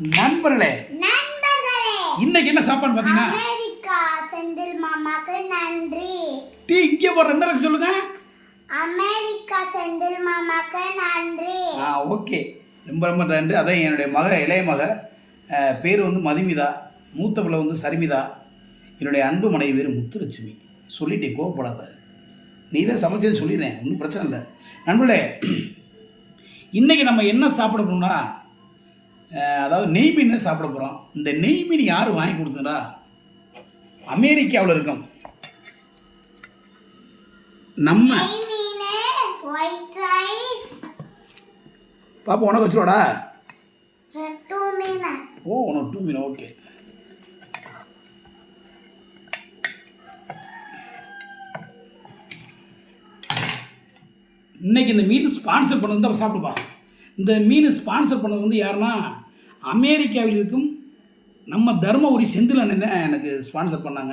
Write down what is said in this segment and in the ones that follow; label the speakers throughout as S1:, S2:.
S1: நண்பர்களே
S2: நண்பர்களே
S1: இன்னைக்கு என்ன சாப்பாடு பார்த்தீங்கன்னா?
S2: அமெரிக்கா செந்தில் மாமாக்கு நன்றி.
S1: டீ இங்கே போகிற ரெண்டு இருக்கு சொல்லுங்க.
S2: அமெரிக்கா செந்தில் மாமாக்கு நன்றி.
S1: ஆ ஓகே. ரொம்ப ரொம்ப நன்றி. அதான் என்னுடைய மக இளைய மக. பேர் வந்து மதுமிதா மூத்த பிள்ளை வந்து சரிமிதா. என்னுடைய அன்பு மனைவி பேர் முத்துலட்சுமி. சொல்லிட்டேன் கோவப்படாத. நீ தான் சமைச்சது சொல்லிடுறேன் ஒன்றும் பிரச்சனை இல்லை. நண்பர்களே இன்றைக்கி நம்ம என்ன சாப்பிட போகிறோம்னா அஹ், அதாவது நெய் மீன் சாப்பிட போகிறோம் இந்த நெய் மீன் யார் வாங்கி கொடுத்தா அமெரிக்காவில் இருக்கும் நம்ம பாப்பா உனக்கு வச்சுருவாடா? ஓ உனக்கு டூ மீன் ஓகே இன்னைக்கு இந்த மீன் ஸ்பான்சர் பண்ணது தான் சாப்பிடுப்பா இந்த மீன் ஸ்பான்சர் பண்ணது வந்து யாருன்னா அமெரிக்காவில் இருக்கும் நம்ம தருமபுரி செந்தில் அண்ணன் தான் எனக்கு ஸ்பான்சர் பண்ணாங்க.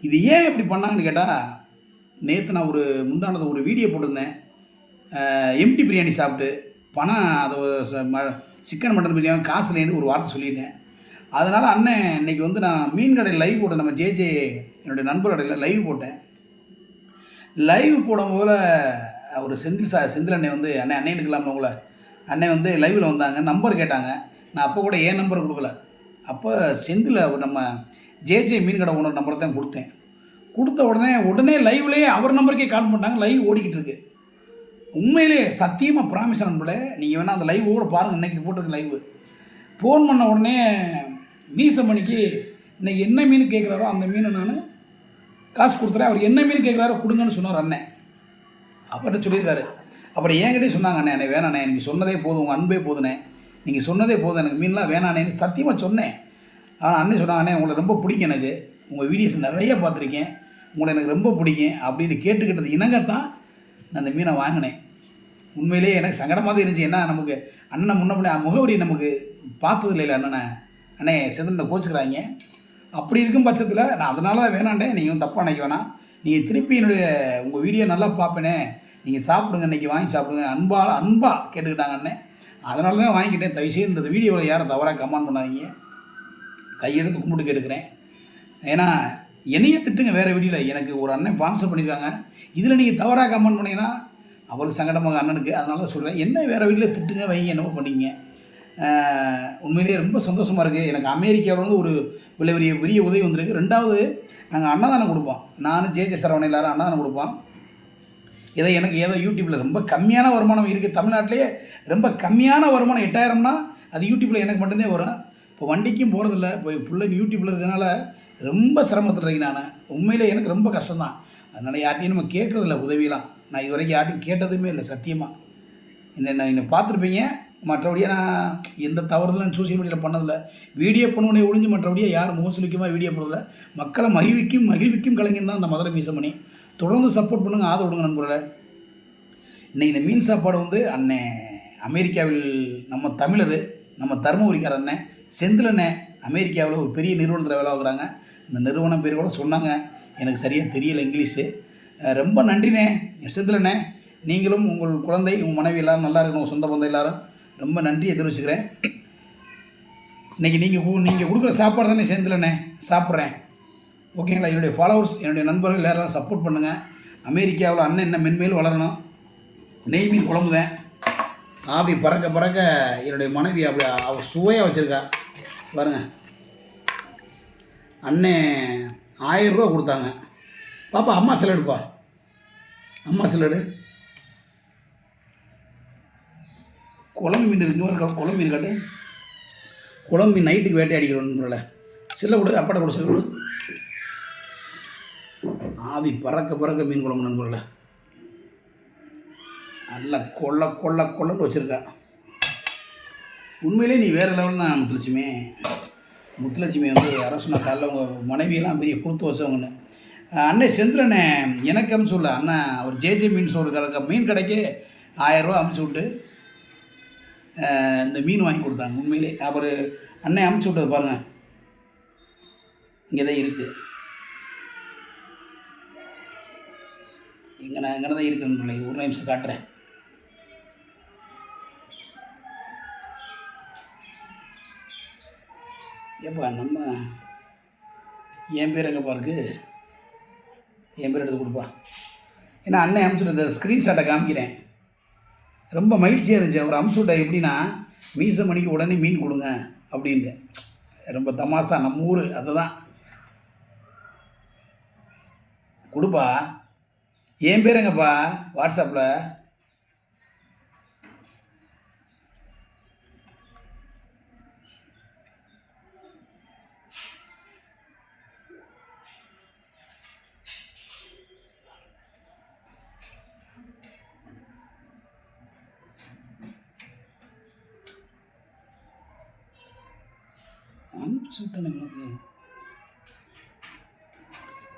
S1: இது ஏன் இப்படி பண்ணாங்கன்னு கேட்டால் நேற்று நான் ஒரு முந்தானது ஒரு வீடியோ போட்டிருந்தேன். எம்டி பிரியாணி சாப்பிட்டு பணம் அதை ச- ம- சிக்கன் மட்டன் பிரியாணி காசு இல்லைன்னு ஒரு வார்த்தை சொல்லிட்டேன். அதனால் அண்ணன் இன்னைக்கு வந்து நான் மீன் கடையில் லைவ் போட்டேன் நம்ம ஜேஜே என்னுடைய நண்பர் கடையில் லைவ் போட்டேன். லைவ் போடும்போது ஒரு செந்தில் சா செந்தில் அண்ணன் வந்து அண்ணன் அண்ணன் எடுக்கலாமா உங்களை? அண்ணன் வந்து லைவில் வந்தாங்க நம்பர் கேட்டாங்க. நான் அப்போ கூட ஏன் நம்பர் கொடுக்கல? அப்போ செந்தில் அவர் நம்ம ஜேஜே மீன் கடை ஓனர் நம்பர் தான் கொடுத்தேன். கொடுத்த உடனே உடனே லைவ்லேயே அவர் நம்பருக்கே கால் பண்ணிட்டாங்க லைவ் ஓடிக்கிட்டு இருக்கு. உண்மையிலே சத்தியமாக ப்ராமிஸ் நண்பர்களே நீங்கள் வேணால் அந்த லைவ் கூட பாருங்கள் இன்றைக்கி போட்டிருக்கு லைவ் ஃபோன் பண்ண உடனே மீசமணிக்கு இன்னைக்கு என்ன மீன் கேட்குறாரோ அந்த மீனை நான் காசு கொடுத்துறேன் அவர் என்ன மீன் கேட்குறாரோ கொடுங்கன்னு சொன்னார் அண்ணன். அவர்கிட்ட சொல்லியிருக்காரு அப்புறம் என்கிட்டயே சொன்னாங்க அண்ணே எனக்கு வேணாண்ணே சொன்னதே போதும் உங்கள் அன்பே போதுண்ணே. நீங்கள் சொன்னதே போதும் எனக்கு மீன்லாம் வேணாண்ணேன்னு சத்தியமாக சொன்னேன். ஆனால் அண்ணன் சொன்னாங்க அண்ணே உங்களை ரொம்ப பிடிக்கும் எனக்கு. உங்கள் வீடியோஸ் நிறைய பார்த்துருக்கேன். உங்களை எனக்கு ரொம்ப பிடிக்கும். அப்படின்னு கேட்டுக்கிட்டது இணங்கத்தான் நான் அந்த மீனை வாங்கினேன். உண்மையிலேயே எனக்கு சங்கடமாக தான் இருந்துச்சு. ஏன்னா நமக்கு அண்ணன் முன்ன முகவரி நமக்கு பார்த்தது இல்லை அண்ணனை. அண்ணே செதுன கோச்சுக்கிறாங்க. அப்படி இருக்கும் பட்சத்தில் நான் அதனால தான் வேணாண்டே நீங்கள் தப்பாக நினைக்க வேணாம். நீங்கள் திருப்பி என்னுடைய உங்கள் வீடியோ நல்லா பார்ப்பேனே. நீங்கள் சாப்பிடுங்க இன்றைக்கி வாங்கி சாப்பிடுங்க. அன்பால் அன்பாக கேட்டுக்கிட்டாங்க அண்ணன் அதனால தான் வாங்கிக்கிட்டேன். தயவுசெய்து இந்த வீடியோவில் யாரும் தவறாக கமெண்ட் பண்ணாதீங்க. கையெடுத்து கும்பிட்டு கேட்டுக்கிறேன். ஏன்னா என்னையே திட்டுங்க வேறு வீடியோவில் எனக்கு ஒரு அண்ணன் ஸ்பான்சர் பண்ணியிருக்காங்க இதில் நீங்கள் தவறாக கமெண்ட் பண்ணீங்கன்னா அவருக்கு சங்கடமாக அண்ணனுக்கு. அதனால தான் சொல்கிறேன் என்ன வேறு வீட்டில் திட்டுங்க வைங்க என்னமோ பண்ணிங்க. உண்மையிலேயே ரொம்ப சந்தோஷமாக இருக்குது எனக்கு அமெரிக்காவில் வந்து ஒரு விலை பெரிய பெரிய உதவி வந்திருக்கு. ரெண்டாவது நாங்கள் அன்னதானம் கொடுப்போம். நானும் ஜேஜே ஜே சரவணன் எல்லாரும் அன்னதானம் கொடுப்போம். இதை எனக்கு ஏதோ யூடியூப்பில் ரொம்ப கம்மியான வருமானம் இருக்குது தமிழ்நாட்டிலேயே ரொம்ப கம்மியான வருமானம் எட்டாயிரம்னா அது யூடியூப்பில் எனக்கு மட்டும்தான் வரும். இப்போ வண்டிக்கும் போகிறதில்ல இப்போ பிள்ளைங்க யூடியூப்பில் இருக்கிறதுனால ரொம்ப சிரமத்தில் இருக்கேன் நான். உண்மையிலே எனக்கு ரொம்ப கஷ்டம்தான். அதனால் யார்ட்டையும் நம்ம கேட்குறதில்ல உதவிலாம் நான் இது வரைக்கும் யார்ட்டையும் கேட்டதுமே இல்லை சத்தியமாக இந்த நான் என்னை பார்த்துருப்பீங்க? மற்றபடியாக நான் எந்த தவறுதலும் சோசியல் மீடியாவில் பண்ணதில்லை. வீடியோ பண்ணுவனே ஒழிஞ்சு மற்றபடியாக யாரும் முகசுலிக்குமா வீடியோ போடுறதில்ல. மக்களை மகிழ்விக்கும் மகிழ்விக்கும் கலைஞன் தான் அந்த மதுரை மீசமணி. தொடர்ந்து சப்போர்ட் பண்ணுங்கள் ஆதரவு விடுங்க நண்பர்களே. இன்றைக்கி இந்த மீன் சாப்பாடு வந்து அண்ணே அமெரிக்காவில் நம்ம தமிழர் நம்ம தருமபுரிக்கார அண்ணன் செந்திலண்ணே அமெரிக்காவில் ஒரு பெரிய நிறுவனத்தில் வேலை ஆகுறாங்க அந்த நிறுவனம் பேர் கூட சொன்னாங்க. எனக்கு சரியாக தெரியல இங்கிலீஷு. ரொம்ப நன்றிண்ணே செந்திலண்ணே நீங்களும் உங்கள் குழந்தை உங்கள் மனைவி எல்லோரும் நல்லா இருக்கணும் உங்கள் சொந்த பந்தம் எல்லாரும். ரொம்ப நன்றியை தெரிவிச்சுக்கிறேன் இன்றைக்கி நீங்கள் நீங்கள் கொடுக்குற சாப்பாடு தானே செந்திலண்ணே சாப்பிட்றேன். ஓகேங்களா? என்னுடைய ஃபாலோவர்ஸ் என்னுடைய நண்பர்கள் எல்லாரும் சப்போர்ட் பண்ணுங்கள் அமெரிக்காவில் அண்ணன் என்ன மென்மேலும் வளரணும்? நெய் மீன் குழம்பு தான் ஆவி பறக்க பறக்க என்னுடைய மனைவி அப்படி அவ சுவையாக வச்சுருக்கா. பாருங்க. அண்ணன் ஆயிரம் ரூபா கொடுத்தாங்க. பாப்பா அம்மா செலடுப்பா அம்மா செலடு குழம்பு மீன் இருக்கு குழம்பு மீன் காட்டு. குழம்பு மீன் நைட்டுக்கு வேட்டையாடிக்கிறோன்னு சில்ல கொடு அப்பாட்ட கொடு சில்ல கொடு. ஆவி பறக்க பறக்க மீன் குழம்பு நண்பர்களே. நல்லா கொள்ள கொள்ள கொள்ளன்னு வச்சுருக்கா. உண்மையிலே நீ வேறு லெவல் தான் முத்துலட்சுமி. முத்துலட்சுமி வந்து யாரோ சொன்ன காலைல உங்கள் மனைவியெல்லாம் பெரிய கொடுத்து வச்சவங்கன்னு. அண்ணே செந்திலண்ணே எனக்கு அமுச்சு விடல அண்ணா அவர் ஜேஜே மீன் ஸ்டோர் மீன் கடைக்கே ஆயரூவா அமுச்சு விட்டு இந்த மீன் வாங்கி கொடுத்தாங்க. உண்மையிலே. அவர் அண்ணன் அமுச்சு விட்டது பாருங்கள் இங்கே தான் இருக்குது இங்கே நான் இங்கே தான் இருக்குன்னு ஒரு நிமிஷம் காட்டுறேன். ஏப்பா நம்ம என் பேர் எங்கேப்பா இருக்கு? என் பேர் எடுத்து கொடுப்பா. ஏன்னா அண்ணன் அமுச்சுட்டு ஸ்க்ரீன்ஷாட்டை காமிக்கிறேன். ரொம்ப மகிழ்ச்சியாக இருந்துச்சு. அவர் அமுச்சுவிட்ட எப்படின்னா மீச மணிக்கு உடனே மீன் கொடுங்க அப்படின்ட்டு. ரொம்ப தமாசா நம்ம ஊர் அதுதான். கொடுப்பா. என் பேருங்கப்பா வாட்ஸ்அப்பில்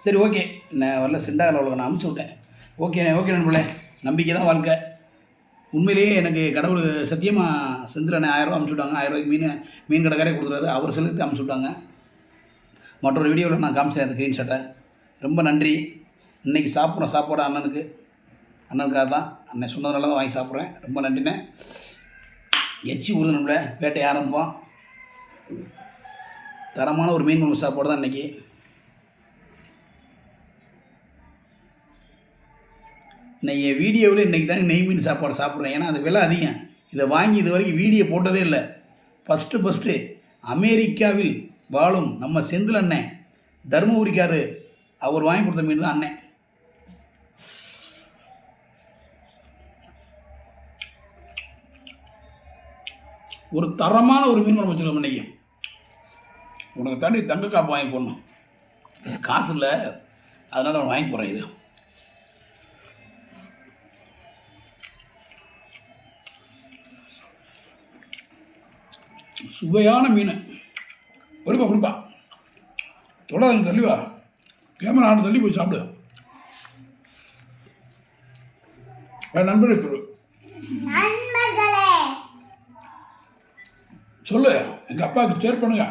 S1: சரி ஓகே. நான் வரல செண்டாகல அவ்வளோ நான் அனுப்பிச்சி விட்டேன். ஓகே ஓகே நண்பர்களே. நம்பிக்கை தான் வாழ்க்கை. உண்மையிலேயே எனக்கு கடவுள் சத்தியமாக செந்தில் ஆயிரரூவா அனுப்பிச்சி விட்டாங்க ஆயிரரூவாய்க்கு மீன் மீன் கடைக்காரே கொடுக்குறாரு. அவர் செலுத்தி அனுப்பிச்சி விட்டாங்க மற்றொரு வீடியோவில் நான் காமிச்சேன் அந்த க்ரீன் ஷர்ட்டை ரொம்ப நன்றி. இன்றைக்கி சாப்பிட்ற சாப்பாடு அண்ணனுக்கு. அண்ணனுக்காக தான். அண்ணன் சொன்னதுனால தான் வாங்கி சாப்பிட்றேன். ரொம்ப நன்றிண்ணே. எச்சி ஊறுது நம்மள வேட்டையை ஆரம்பிப்போம். தரமான ஒரு மீன் குழம்பு சாப்பாடு தான் இன்றைக்கி நான் என் வீடியோவில் இன்றைக்கி தாங்க நெய் மீன் சாப்பாடு சாப்பிட்றேன். ஏன்னா அது விலை அதிகம். இதை வாங்கி இது வரைக்கும் வீடியோ போட்டதே இல்லை. ஃபஸ்ட்டு ஃபஸ்ட்டு அமெரிக்காவில் வாழும் நம்ம செந்தில் அண்ணன் தருமபுரிக்காரு அவர் வாங்கி கொடுத்த மீன் தான் அண்ணன் ஒரு தரமான ஒரு மீன் குழம்பு வச்சுருக்கோம் இன்றைக்கி உனக்கு தண்ணி தங்க காப்பு வாங்கி போடணும். காசு இல்லை. அதனால் நான் வாங்கி போகிறேன் இது சுவையான மீன். கொடுப்பா கொடுப்பா. தொடாது தள்ளி வா கேமரா ஆண்டு தள்ளி போய் சாப்பிடு. நண்பருக்கு சொல்லு எங்கள் அப்பாவுக்கு ஷேர் பண்ணுங்க.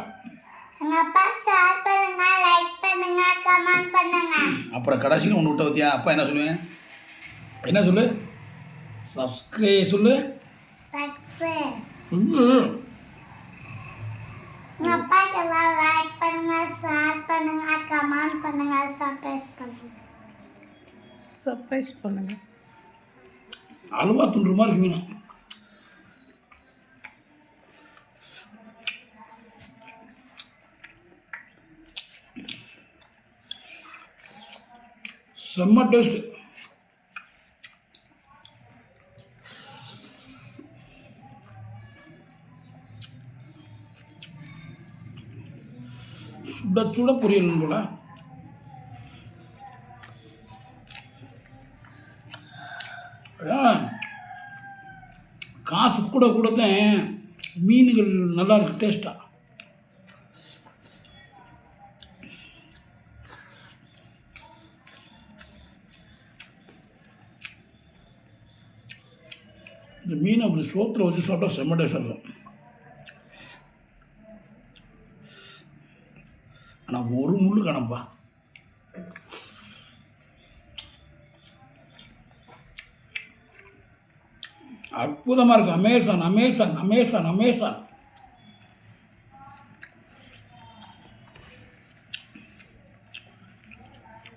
S2: எங்க அப்பா ஷேர் பண்ணுங்க லைக் பண்ணுங்க கமெண்ட் பண்ணுங்க.
S1: அப்புறம் கடைசியில் ஒன்று விட்ட பத்தியா? அப்பா என்ன சொல்லுவேன்? என்ன சொல்லு? சப்ஸ்கிரை சொல்லு.
S2: எங்க அப்பாக்கு எல்லாம் லைக் பண்ணுங்க ஷேர் பண்ணுங்க கமெண்ட் பண்ணுங்க சர்ப்ரைஸ் பண்ணுங்க
S3: சர்ப்ரைஸ் பண்ணுங்க
S1: அல்வா துண்டுற மாதிரி இருக்கு மீன் செம்ம டேஸ்ட் சுட சுட பொரியல் போல. காசு கூட கூட தான் மீன்கள் நல்லா இருக்கு டேஸ்ட்டாக இந்த மீன் அப்படி சோத்தில் வச்சு சாப்பிட்டா செம்ம டேஸ்டாக இருக்கும். ஆனால் ஒரு முள்ளு கணப்பா அற்புதமாக இருக்கு அமேசான் அமேசான் அமேசான் அமேசான்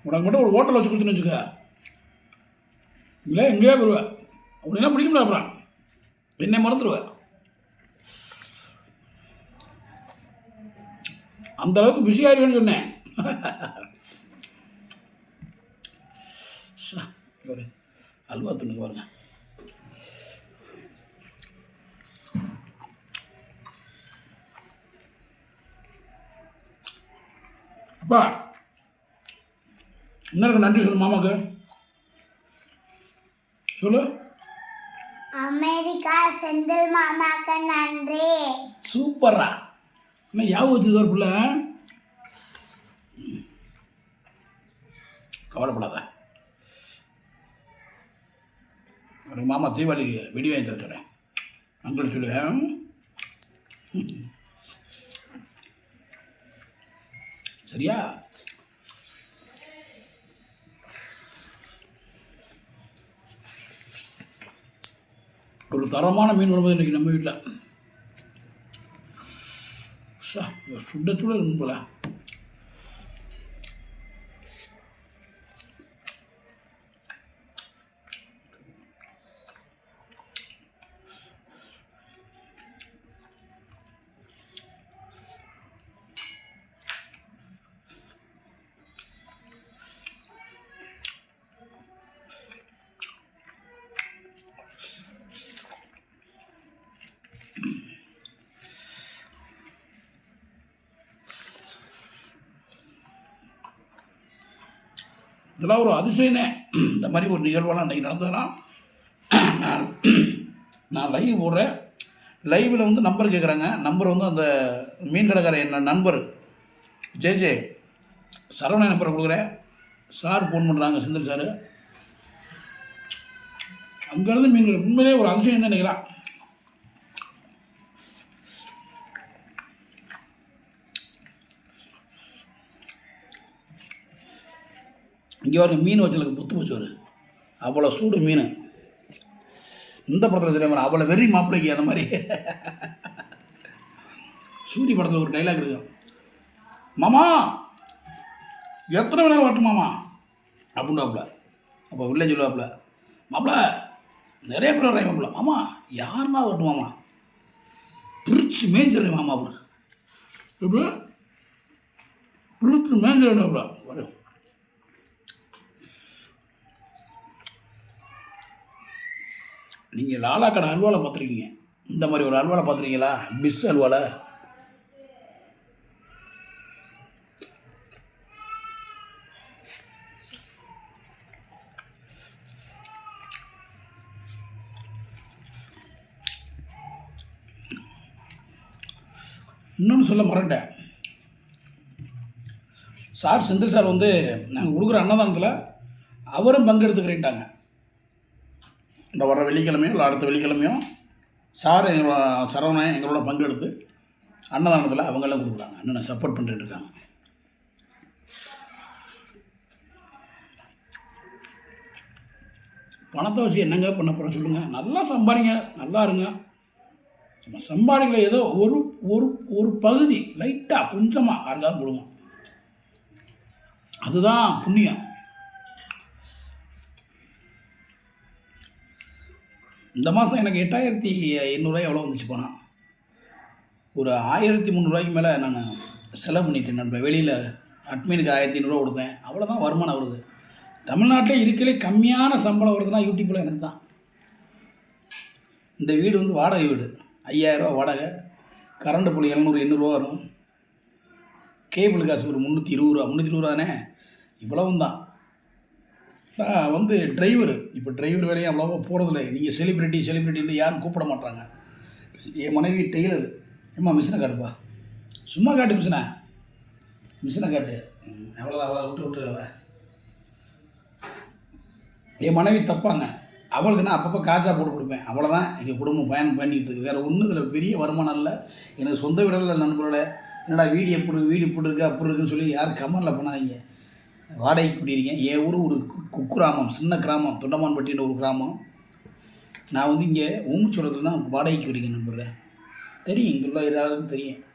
S1: உனக்கு மட்டும் ஒரு ஹோட்டல் வச்சு கொடுத்துன்னு வச்சுக்க. இல்லை எங்கேயே வருவேன் அப்படின்னா பிடிக்க முடியாது அப்புறம்? என்னை மறந்துடுவேன் அந்த அளவுக்கு பிஸி ஆயிருவேன்னு சொன்னேன். ஒரு அல்வா துணுக்கு பாருங்க. அப்பா என்ன நன்றி சொல்லு மாமாக்கு? சொல்லு.
S2: அமெரிக்கா செந்தில் மாமாக்கு நன்றி.
S1: சூப்பரா என்ன ஞாபகம் வச்சுருக்கார் பிள்ளை. கவலைப்படாத. உனக்கு மாமா தீபாவளிக்கு வெடி வாங்கி தர அங்கிள் சரியா? ஒரு தரமான மீன் குழம்பு இன்றைக்கி நம்ம வீட்டில். சுட சுட இருக்கும் இதெல்லாம் ஒரு அதிசயனே இந்த மாதிரி ஒரு நிகழ்வெல்லாம் அன்றைக்கி நடந்ததெல்லாம் நான் நான் லைவ் போடுறேன். லைவில் வந்து நம்பர் கேட்குறாங்க நம்பர் வந்து அந்த மீன் கடைக்கார என்ன நண்பர் ஜே ஜே சரவணன் நம்பரை கொடுக்குறேன். சார் ஃபோன் பண்ணுறாங்க செந்தில் சார். அங்கேருந்து மீன்கள் உண்மையிலே ஒரு அதிசயம் என்ன நினைக்கிறான். இங்கே வர மீன் வச்சலுக்கு புத்து போச்சு அவ்வளோ சூடு மீன். இந்த படத்தில் தெரியாம அவ்வளோ வெறி மாப்பிள்ளைக்கு அந்த மாதிரி. சூரிய படத்தில் ஒரு டைலாக் இருக்கு. மாமா எத்தனை வேணாலும் வரட்டும் மாமா? அப்படின்றாப்புல அப்போ வில்லேஜ் சொல்லுவாப்புல மாப்பிள நிறைய பேர் வரையும் மாப்பிள மாமா யாருன்னா வரட்டும் மாமா? பிரிச்சு மேய்ஞ்சிடுறேன் மாமா. அப்படின்னு எப்படி? பிரிச்சு மேய்ஞ்சிடுறாப்புல வரும் நீங்கள் லாலா அல்வாவில் பார்த்துருக்கீங்க. இந்த மாதிரி ஒரு அல்வாவில் பார்த்துருக்கீங்களா? பிஸ் அல்வாவில் இன்னொன்று சொல்ல மறந்துட்டேன். சார் செந்தில் சார் வந்து நாங்கள் கொடுக்குற அன்னதானத்தில் அவரும் பங்கெடுத்துக்கிறேன்ட்டாங்க. இந்த வர வெள்ளிக்கிழமையும் இல்லை அடுத்த வெள்ளிக்கிழமையும் சார் எங்களோட சரவணன் எங்களோட பங்கெடுத்து அன்னதானத்தில் அவங்களாம் கொடுக்குறாங்க. அண்ணனை சப்போர்ட் பண்ணிட்டு இருக்காங்க. பணத்தை வச்சு என்னங்க பண்ண போகிறோம் சொல்லுங்கள் நல்லா சம்பாதிங்க நல்லா இருங்க. நம்ம சம்பாதிக்கல ஏதோ ஒரு ஒரு ஒரு பகுதி லைட்டாக கொஞ்சமாக அதுதான் கொடுங்க. அதுதான் புண்ணியம். இந்த மாதம் எனக்கு எட்டாயிரத்தி எண்ணூறுரூவா எவ்வளோ வந்துச்சு போனால் ஒரு ஆயிரத்தி முந்நூறுரூவாய்க்கு மேலே நான் செலவு பண்ணிட்டேன் நண்பன் வெளியில் அட்மினுக்கு ஆயிரத்தி ஐநூறுரூவா கொடுத்தேன். அவ்வளோதான் வருமானம் வருது. தமிழ்நாட்டில் இருக்கிறே கம்மியான சம்பளம் வருதுன்னா யூடியூப்பில் எனக்கு தான். இந்த வீடு வந்து வாடகை வீடு. ஐயாயிரரூவா வாடகை. கரண்ட் புள்ளி எழுநூறு எண்ணூறுரூவா வரும். கேபிள் காசு ஒரு முந்நூற்றி இருபது ரூபா முந்நூற்றி இருபது ரூபா தானே? இவ்வளவும் தான் நான் வந்து டிரைவர் இப்போ டிரைவர் வேலையும் அவ்வளோவா போகிறதில்ல நீங்கள் செலிப்ரிட்டி செலிப்ரிட்டின்னு யாரும் கூப்பிட மாட்டாங்க. என் மனைவி டெய்லர் ஏம்மா மிஷினை காட்டுப்பா. சும்மா காட்டு மிஷினை மிஷினை காட்டு. ம், அவ்வளோதான் அவ்வளோ விட்டு விட்டு என் மனைவி தப்பாங்க. அவளுக்கு நான் அப்பப்போ காஜா போட்டு கொடுப்பேன். அவ்வளோதான் எங்கள் குடும்பம் பயன் பண்ணிக்கிட்டு இருக்கு. வேறு ஒன்றும் இதில் பெரிய வருமானம் இல்லை. எனக்கு சொந்த வீடில் நண்பரோட என்னடா வீடு எப்படி வீடு இப்படி இருக்கு அப்படி இருக்குன்னு சொல்லி யாரும் கமெண்டில் பண்ணாதீங்க. வாடகைக்கு குடியிருக்கேன். என் ஊர் ஒரு கு- குக்கிராமம் சின்ன கிராமம் தொண்டமான்பட்டின்னு ஒரு கிராமம். நான் வந்து இங்கே ஊமுச்சோளத்தில் தான் வாடகைக்கு இருக்கேன் நண்பர்களே. தெரியும் இங்குள்ள எல்லாருக்கும் தெரியும்.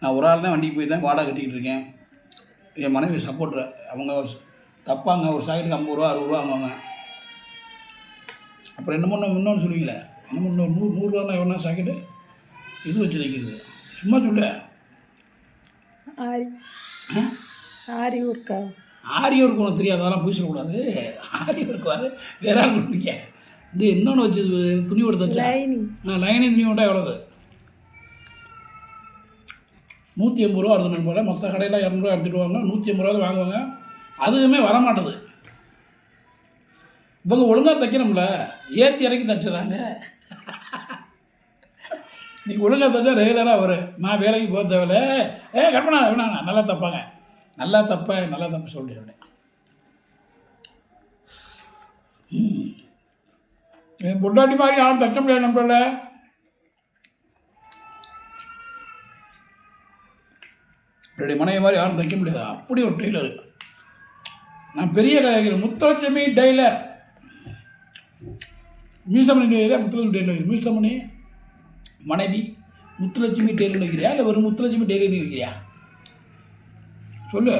S1: நான் ஒரு ஆள் தான் வண்டிக்கு போய் தான் வாடகை கட்டிக்கிட்டு இருக்கேன். என் மனைவி சப்போர்ட்ரு அவங்க தப்பாங்க ஒரு சாக்கெட்டுக்கு ஐம்பது ரூபா அறுபது ரூபா வாங்குவாங்க. அப்புறம் என்ன பண்ண இன்னொன்று சொல்லுவீங்களே? என்ன பண்ண நூறு நூறுரூவா எவ்வளோ சாக்கெட்டு? இது வச்சு வைக்கிறது சும்மா சொல்லு.
S3: ஆரி. ஆரி ஒர்க்கா?
S1: ஆரி ஒர்க் உனக்கு தெரியாது அதெல்லாம் போய் சொல்லக்கூடாது. ஆரி ஒர்க் வர வேற ஆள் கொடுப்பீங்க இது இன்னொன்று வச்சு துணி கொடுத்து வச்சா?
S3: லைனிங்.
S1: நான் லைனிங் துணி விட்டா எவ்வளவு? நூற்றி எண்பது ரூபா வருது போல. மற்ற கடையில் இரநூறுவா எடுத்துடுவாங்க நூற்றி எண்பது ரூபா வாங்குவாங்க. அதுவுமே வர மாட்டுது இவங்க ஒழுங்காக தைக்கணும்ல. ஏற்றி இறக்கி தைச்சிடறாங்க. நீ ஒழுங்காக தைச்சா ரெகுலராக வரும் நான் வேலைக்கு போக தேவையில்ல ஏ கற்பனா வேணாம் நல்லா தப்பாங்க. நல்லா தப்ப நல்லா தப்பு சொல்லிட்டு என் பொண்டாட்டி மாதிரி யாரும் தைக்க முடியாது நம்மளால என்னுடைய மனைவி மாதிரி யாரும் தைக்க முடியாது. அப்படி ஒரு டெய்லர் நான் பெரிய கலைஞர் முத்தலட்சுமி டெய்லர் மியூசமணி டெய்லர் முத்தலட்சுமி டெய்லர் மியூசமணி மனைவி முத்துலட்சுமி டெய்லர் வைக்கிறியா? இல்லை வெறும் முத்துலட்சுமி டெய்லரி வைக்கிறியா? சொல்லு.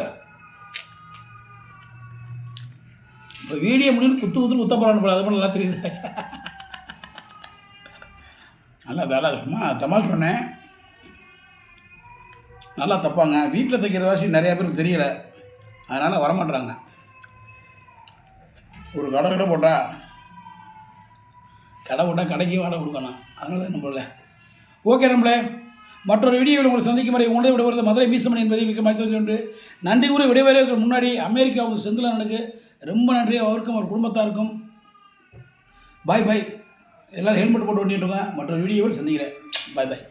S1: இப்போ வீடியோ முடியும் குத்து குத்துன்னு குத்த போகிறான்னு போல அது பண்ண நல்லா தெரியுது. நல்லா வேலை சும்மா தமாஷ் சொன்னேன். நல்லா தப்பாங்க. வீட்டில் தைக்கிற நிறையா பேருக்கு தெரியல. அதனால் வரமாட்டுறாங்க ஒரு கடை கடை போட்டா கடை போட்டால் கடைக்கு வாடகை கொடுக்கணும். அதனால தான் நம்மள ஓகே நம்மளே. மற்றொரு வீடியோவில் உங்களை சந்திக்கும் வரை உங்களை விடுவது மதுரை மீசமணி என்பதை மிக மகிழ்ச்சி உண்டு நன்றி கூறி விடைவெளிக்கு முன்னாடி அமெரிக்காவுக்கு செந்திலனுக்கு ரொம்ப நன்றி. அவருக்கும் அவர் குடும்பத்தாருக்கும். பாய் பாய் எல்லோரும் ஹெல்மெட் போட்டு ஓட்டிகிட்டு இருக்கோங்க மற்றொரு வீடியோவில் சந்திக்கிறேன். பாய் பாய்